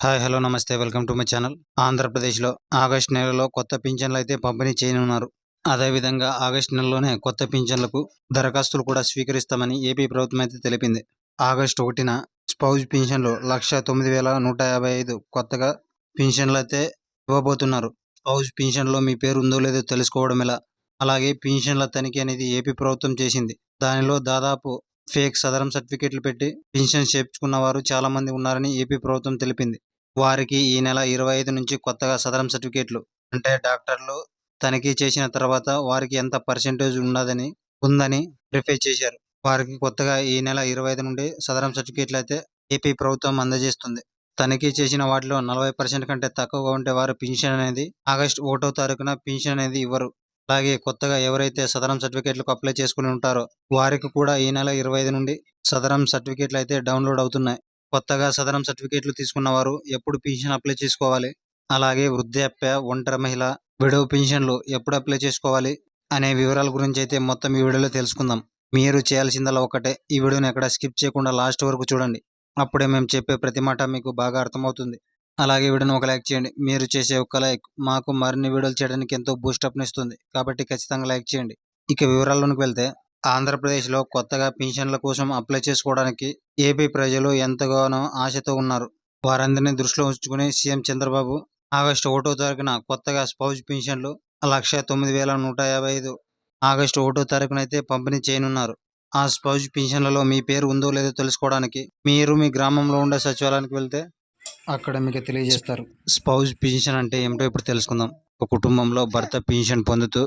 Hi hello నమస్తే welcome to my channel. ఆంధ్రప్రదేశ్లో August నెలలో కొత్త పింఛన్లు అయితే పంపిణీ చేయనున్నారు. అదేవిధంగా ఆగస్టు నెలలోనే కొత్త పింఛన్లకు దరఖాస్తులు కూడా స్వీకరిస్తామని ఏపీ ప్రభుత్వం అయితే తెలిపింది. ఆగస్టు ఒకటిన స్పౌజ్ పింఛన్లు లక్ష తొమ్మిది వేల నూట యాభై ఐదు కొత్తగా పింఛన్లు అయితే ఇవ్వబోతున్నారు. స్పౌజ్ పింఛన్లో మీ పేరు ఉందో లేదో తెలుసుకోవడం ఎలా? అలాగే పింఛన్ల తనిఖీ అనేది ఏపీ ప్రభుత్వం చేసింది. దానిలో దాదాపు ఫేక్ సదరం సర్టిఫికెట్లు పెట్టి పింఛన్ చేర్చుకున్న వారు చాలా మంది ఉన్నారని ఏపీ ప్రభుత్వం తెలిపింది. వారికి ఈ నెల ఇరవై ఐదు నుంచి కొత్తగా సదరం సర్టిఫికేట్లు అంటే డాక్టర్లు తనిఖీ చేసిన తర్వాత వారికి ఎంత పర్సెంటేజ్ ఉన్నదని ఉందని వెరిఫై చేశారు. వారికి కొత్తగా ఈ నెల ఇరవై ఐదు నుండి సదరం సర్టిఫికేట్లు అయితే ఏపీ ప్రభుత్వం అందజేస్తుంది. తనిఖీ చేసిన వాటిలో నలభై పర్సెంట్ కంటే తక్కువగా ఉంటే వారు పింఛన్ అనేది ఆగస్టు ఒకటో తారీఖున పింఛన్ అనేది ఇవ్వరు. అలాగే కొత్తగా ఎవరైతే సదరం సర్టిఫికేట్లకు అప్లై చేసుకుని ఉంటారో వారికి కూడా ఈ నెల ఇరవై ఐదు నుండి సదరం సర్టిఫికేట్లు అయితే డౌన్లోడ్ అవుతున్నాయి. కొత్తగా సదరం సర్టిఫికేట్లు తీసుకున్న వారు ఎప్పుడు పింఛన్ అప్లై చేసుకోవాలి? అలాగే వృద్ధాప్య ఒంటరి మహిళ విడవ పింఛన్లు ఎప్పుడు అప్లై చేసుకోవాలి? అనే వివరాల గురించి అయితే మొత్తం ఈ వీడియోలో తెలుసుకుందాం. మీరు చేయాల్సిందల్లా ఒకటే ఈ వీడియోని ఎక్కడ స్కిప్ చేయకుండా లాస్ట్ వరకు చూడండి. అప్పుడే మేము చెప్పే ప్రతి మాట మీకు బాగా అర్థమవుతుంది. అలాగే వీడియోని ఒక లైక్ చేయండి. మీరు చేసే ఒక లైక్ మాకు మరిన్ని వీడియోలు చేయడానికి ఎంతో బూస్టప్ని ఇస్తుంది. కాబట్టి ఖచ్చితంగా లైక్ చేయండి. ఇక వివరాల్లోనికి వెళ్తే ఆంధ్రప్రదేశ్లో కొత్తగా పింఛన్ల కోసం అప్లై చేసుకోవడానికి ఏపీ ప్రజలు ఎంతగానో ఆశతో ఉన్నారు. వారందరినీ దృష్టిలో ఉంచుకుని సీఎం చంద్రబాబు ఆగస్టు ఒకటో తారీఖున కొత్తగా స్పౌజ్ పింఛన్లు లక్ష తొమ్మిది వేల నూట యాభై ఐదు ఆగస్టు ఒకటో తారీఖున అయితే పంపిణీ చేయనున్నారు. ఆ స్పౌజ్ పింఛన్లలో మీ పేరు ఉందో లేదో తెలుసుకోవడానికి మీరు మీ గ్రామంలో ఉండే సచివాలయానికి వెళ్తే అక్కడ మీకు తెలియజేస్తారు. స్పౌజ్ పింఛన్ అంటే ఏమిటో ఇప్పుడు తెలుసుకుందాం. ఒక కుటుంబంలో భర్త పింఛన్ పొందుతూ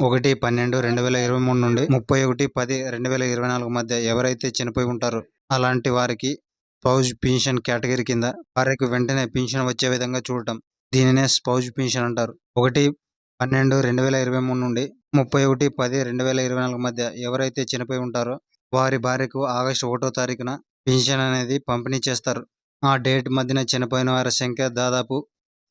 ఒకటి పన్నెండు రెండు వేల ఇరవై మూడు నుండి ముప్పై ఒకటి పది రెండు వేల ఇరవై నాలుగు మధ్య ఎవరైతే చనిపోయి ఉంటారో అలాంటి వారికి స్పౌజ్ పెన్షన్ కేటగిరీ కింద వారికి వెంటనే పెన్షన్ వచ్చే విధంగా చూడటం. దీనినే స్పౌజ్ పెన్షన్ అంటారు. ఒకటి పన్నెండు రెండు వేల ఇరవై మూడు నుండి ముప్పై ఒకటి పది రెండు వేల ఇరవై నాలుగు మధ్య ఎవరైతే చనిపోయి ఉంటారో వారి భార్యకు ఆగస్టు ఒకటో తారీఖున పెన్షన్ అనేది పంపిణీ చేస్తారు. ఆ డేట్ మధ్యన చనిపోయిన వారి సంఖ్య దాదాపు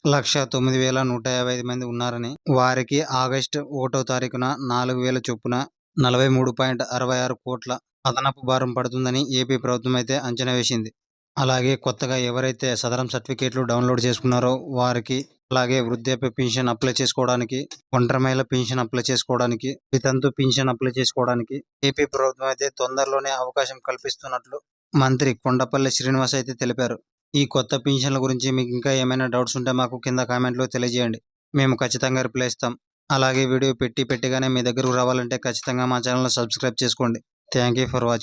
లక్ష తొమ్మిది వేల నూట యాభై ఐదు మంది ఉన్నారని వారికి ఆగస్టు ఒకటో తారీఖున నాలుగు వేల చొప్పున నలభై మూడు పాయింట్ అరవై ఆరు కోట్ల అదనపు భారం పడుతుందని ఏపీ ప్రభుత్వం అయితే అంచనా వేసింది. అలాగే కొత్తగా ఎవరైతే సదరం సర్టిఫికేట్లు డౌన్లోడ్ చేసుకున్నారో వారికి అలాగే వృద్ధాప్య పెన్షన్ అప్లై చేసుకోవడానికి ఒంటరి మహిళ అప్లై చేసుకోవడానికి వితంతు పెన్షన్ అప్లై చేసుకోవడానికి ఏపీ ప్రభుత్వం అయితే తొందరలోనే అవకాశం కల్పిస్తున్నట్లు మంత్రి కొండపల్లి శ్రీనివాస్ అయితే తెలిపారు. ఈ కొత్త పింఛన్ల గురించి మీకు ఇంకా ఏమైనా డౌట్స్ ఉంటే మాకు కింద కామెంట్లో తెలియజేయండి. మేము ఖచ్చితంగా రిప్లై ఇస్తాం. అలాగే వీడియో పెట్టి పెట్టిగానే మీ దగ్గరకు రావాలంటే ఖచ్చితంగా మా ఛానల్ సబ్స్క్రైబ్ చేసుకోండి. Thank you for watching.